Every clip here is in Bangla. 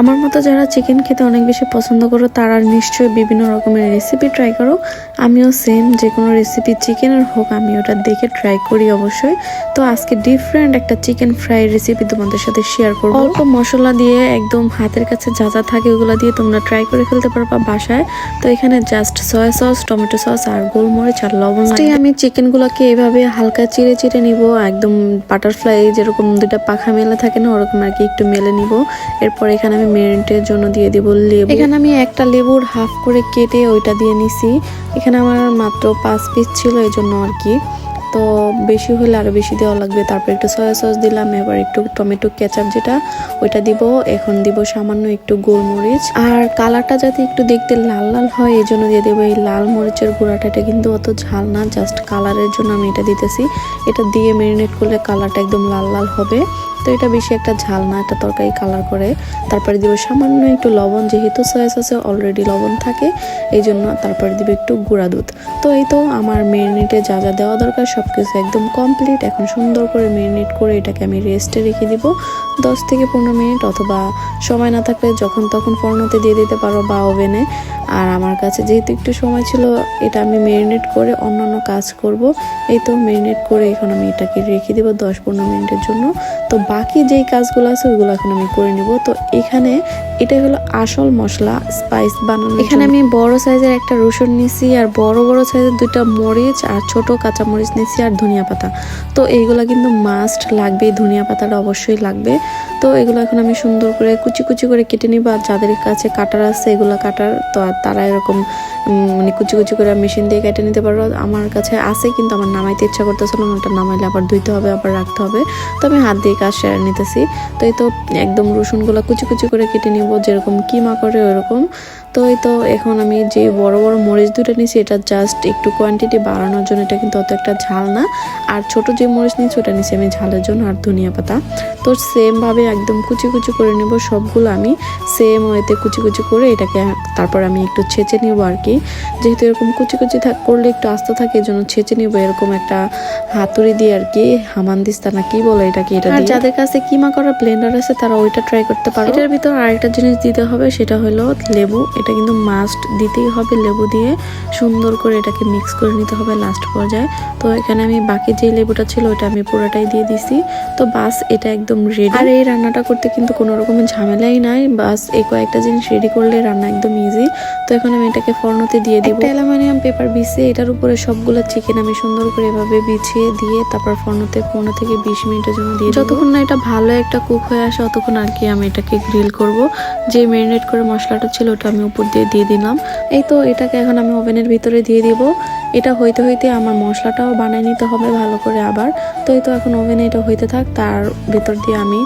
আমার মতো যারা চিকেন খেতে অনেক বেশি পছন্দ করো, তারা নিশ্চয়ই বিভিন্ন রকমের রেসিপি ট্রাই করো। আমিও সেম যে কোনো রেসিপি চিকেনের হোক, আমি ওটা দেখে ট্রাই করি অবশ্যই। তো আজকে ডিফারেন্ট একটা চিকেন ফ্রাই রেসিপি তোমাদের সাথে শেয়ার করব। অল্প মশলা দিয়ে একদম হাতের কাছে যা যা থাকে ওগুলো দিয়ে তোমরা ট্রাই করে ফেলতে পারবা বাসায়। তো এখানে just soya sauce tomato sauce আর গোলমরিচ আর লবণ। আমি চিকেনগুলোকে এভাবে হালকা চিড়ে চিড়ে নিব, একদম বাটারফ্লাই যেরকম দুটা পাখা মেলে থাকে না, ওরকম আর কি একটু মেলে নিব। এরপর এখানে আমি মেরিনেটের জন্য দিয়ে দিব লেবু। এখানে আমি একটা লেবুর হাফ করে কেটে ওইটা দিয়ে নিছি। এখানে আমার মাত্র পাঁচ পিস ছিল এই জন্য আর কি। তো বেশি হলে আরও বেশি দেওয়া লাগবে। তারপর একটু সয়া সস দিলাম, এবার একটু টমেটো কেচাপ যেটা, ওইটা দিব। এখন দিব সামান্য একটু গোলমরিচ। আর কালারটা যাতে একটু দেখতে লাল লাল হয় এই জন্য দিয়ে দেবো এই লাল মরিচের গুঁড়াটা। এটা কিন্তু অত ঝাল না জাস্ট কালারের জন্য আমি এটা দিতেছি। এটা দিয়ে মেরিনেট করলে কালারটা একদম লাল লাল হবে। তো এটা বেশি একটা ঝাল না, একটা তরকারি কালার করে। তারপরে দিব সামান্য একটু লবণ, যেহেতু সয়া সসে অলরেডি লবণ থাকে এই জন্য তারপরে দিব একটু গুঁড়া দুধ। তো এই তো আমার মেরিনেটে যা যা দেওয়া দরকার সব কিছু একদম কমপ্লিট এখন সুন্দর করে মেরিনেট করে এটাকে আমি রেস্টে রেখে দিব। দশ থেকে পনেরো মিনিট অথবা সময় না থাকলে যখন তখন ফর্নতে দিয়ে দিতে পারো বা ওভেনে। আর আমার কাছে যেহেতু একটু সময় ছিল, এটা আমি মেরিনেট করে অন্যান্য কাজ করব। এই তো মেরিনেট করে এখন আমি এটাকে রেখে দেবো দশ পনেরো মিনিটের জন্য। তো বাকি যেই কাজগুলো আছে ওইগুলো এখন আমি করে নিব। তো এখানে এটা হলো আসল মশলা স্পাইস বানানো এখানে আমি বড় সাইজের একটা রসুন নিছি আর বড় বড় সাইজের দুইটা মরিচ আর ছোট কাঁচা মরিচ নিছি আর ধনিয়া পাতা। তো এইগুলা কিন্তু মাস্ট লাগবে ধনিয়া পাতাটা অবশ্যই লাগবে। তো এগুলো এখন আমি সুন্দর করে কুচি কুচি করে কেটে নিব আর যাদের কাছে কাটার আছে এগুলো কাটার তো আর তারা এরকম মানে কুচি কুচি করে মেশিন দিয়ে কেটে নিতে পারো আমার কাছে আছে কিন্তু আমার নামাইতে ইচ্ছা করতেছিল না ওটা নামাইলে আবার ধুইতে হবে আবার রাখতে হবে। তো আমি হাত দিয়ে কাজ সেরে নিতেছি। তো এই তো একদম রসুনগুলো কুচি কুচি করে কেটে নিব। যেরকম কিমা করে ওরকম। তো এই তো এখন আমি যে বড় বড় মরিচ দুটো নিয়েছি এটা জাস্ট একটু কোয়ান্টিটি বাড়ানোর জন্য এটা কিন্তু অত একটা ঝাল না। আর ছোট যে মরিচ নিয়েছি ওটা নিয়েছি আমি ঝালের জন্য আর ধনিয়া পাতা। তো সেমভাবে একদম কুচি কুচি করে নেব সবগুলো আমি। সেম ওয়েতে কুচি কুচি করে এটাকে তারপর আমি একটু ছেঁচে নেব আর কি। যেহেতু এরকম কুচি কুচি থাক করলে একটু আস্তে থাকে এই জন্য ছেঁচে নেব এরকম একটা হাতুড়ি দিয়ে আর কি হামানদিস্তা না কি বলে এটাকে এটা আর যাদের কাছে কিমা করা ব্লেন্ডার আছে তারা ওইটা ট্রাই করতে পারো। এটার ভিতর আরেকটা জিনিস দিতে হবে সেটা হলো লেবু। এটা কিন্তু মাস্ট দিতেই হবে লেবু দিয়ে। সুন্দর করে এটাকে মিক্স করে নিতে হবে লাস্ট পর্যায়ে। তো এখানে আমি বাকি যে লেবুটা ছিল, ওটা আমি পুরোটাই দিয়ে দিছি। তো বাস, এটা একদম রেডি আর এই রান্নাটা করতে কিন্তু কোনো রকমের ঝামেলাই নাই। বাস, এই কয়েকটা জিনিস রেডি করলে রান্না একদম ইজি তো এখন আমি এটাকে ফর্নতে দিয়ে দিব। একটা অ্যালুমিনিয়াম পেপার বিছিয়ে এটার উপরে সবগুলো চিকেন আমি সুন্দর করে এভাবে বিছিয়ে দিয়ে তারপর ফর্নতে পনেরো থেকে বিশ মিনিটের জন্য দিয়ে যতক্ষণ না এটা ভালো একটা কুক হয়ে আসে ততক্ষণ আর কি আমি এটাকে গ্রিল করব। যে ম্যারিনেট করে মশলাটা ছিল ওটা আমি উপর দিয়ে দিয়ে দিলাম। এই তো এটাকে এখন আমি ওভেনের ভিতরে দিয়ে দিব। এটা হইতে হইতে আমার মশলাটাও বানিয়ে নিতে হবে ভালো করে আবার। তো এই তো এখন ওভেনে এটা হইতে থাক তার ভিতর দিয়ে আমি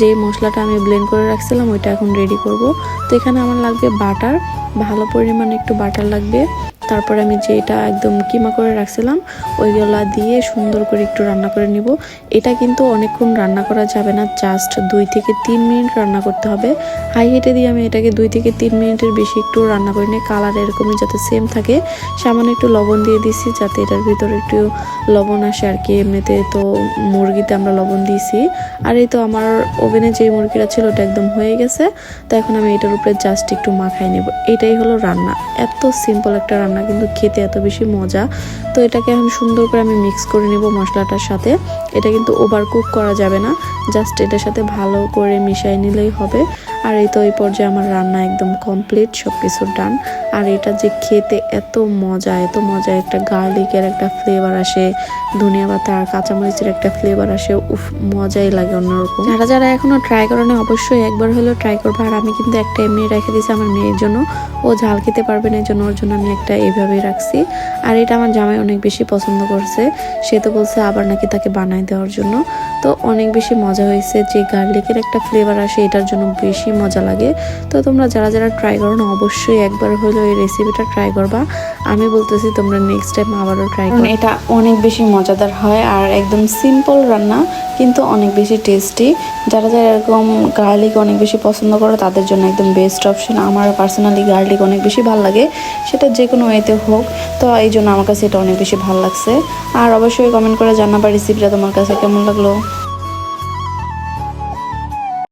যে মশলাটা আমি ব্লেন্ড করে রাখছিলাম ওইটা এখন রেডি করব। তো এখানে আমার লাগবে বাটার ভালো পরিমাণে একটু বাটার লাগবে। তারপরে আমি যেটা একদম কিমা করে রাখছিলাম, ওইগুলা দিয়ে সুন্দর করে একটু রান্না করে নিব। এটা কিন্তু অনেকক্ষণ রান্না করা যাবে না জাস্ট দুই থেকে তিন মিনিট রান্না করতে হবে। হাই হিটে দিয়ে আমি এটাকে দুই থেকে তিন মিনিটের বেশি একটু রান্না করে নিই, কালার এরকমই যাতে সেম থাকে। সামান্য একটু লবণ দিয়ে দিছি, যাতে এটার ভিতরে একটু লবণ আসে আর কি। এমনিতে তো মুরগিতে আমরা লবণ দিয়েছি। আর এই তো আমার ওভেনে যে মুরগিটা ছিল ওটা একদম হয়ে গেছে। তো এখন আমি এটার উপরে জাস্ট একটু মাখাই নেব। এটাই হলো রান্না। এত সিম্পল একটা রান্না। কিন্তু খেতে এত বেশি মজা। তো এটাকে আমি সুন্দর করে আমি মিক্স করে নেব মশলাটার সাথে। এটা কিন্তু ওভার কুক করা যাবে না জাস্ট এটার সাথে ভালো করে মিশাই নিলেই হবে। আর এই তো এই পর্যায়ে আমার রান্না একদম কমপ্লিট সব কিছু ডান আর এটা যে খেতে এত মজা এত মজা, একটা গার্লিকের একটা ফ্লেভার আসে, ধনিয়া পাতা আর কাঁচামরিচের একটা ফ্লেভার আসে, উফ, মজাই লাগে অন্যরকম। যারা যারা এখনও ট্রাই করে না অবশ্যই একবার হলেও ট্রাই করবে। আর আমি কিন্তু একটা এমনি রেখে দিয়েছি আমার মেয়ের জন্য। ও ঝাল খেতে পারবে না, এই জন্য ওর জন্য আমি একটা এইভাবেই রাখছি। আর এটা আমার জামাই অনেক বেশি পছন্দ করছে। সে তো বলছে আবার নাকি তাকে বানায় দেওয়ার জন্য। তো অনেক বেশি মজা হয়েছে যে গার্লিকের একটা ফ্লেভার আসে, এটার জন্য বেশি মজা লাগে। তো তোমরা যারা যারা ট্রাই করো না, অবশ্যই একবার হলেও এই রেসিপিটা ট্রাই করবা। আমি বলতেছি, তোমরা নেক্সট টাইম আবারও ট্রাই করো। এটা অনেক বেশি মজাদার হয় আর একদম সিম্পল রান্না, কিন্তু অনেক বেশি টেস্টি যারা যারা এরকম গার্লিক অনেক বেশি পছন্দ করো, তাদের জন্য একদম বেস্ট অপশন আমার পার্সোনালি গার্লিক অনেক বেশি ভালো লাগে। সেটা যে কোনো ওয়েতে হোক। তো এই জন্য আমার কাছে এটা অনেক বেশি ভালো লাগছে। আর অবশ্যই কমেন্ট করে জানাবা রেসিপিটা তোমার কাছে কেমন লাগল।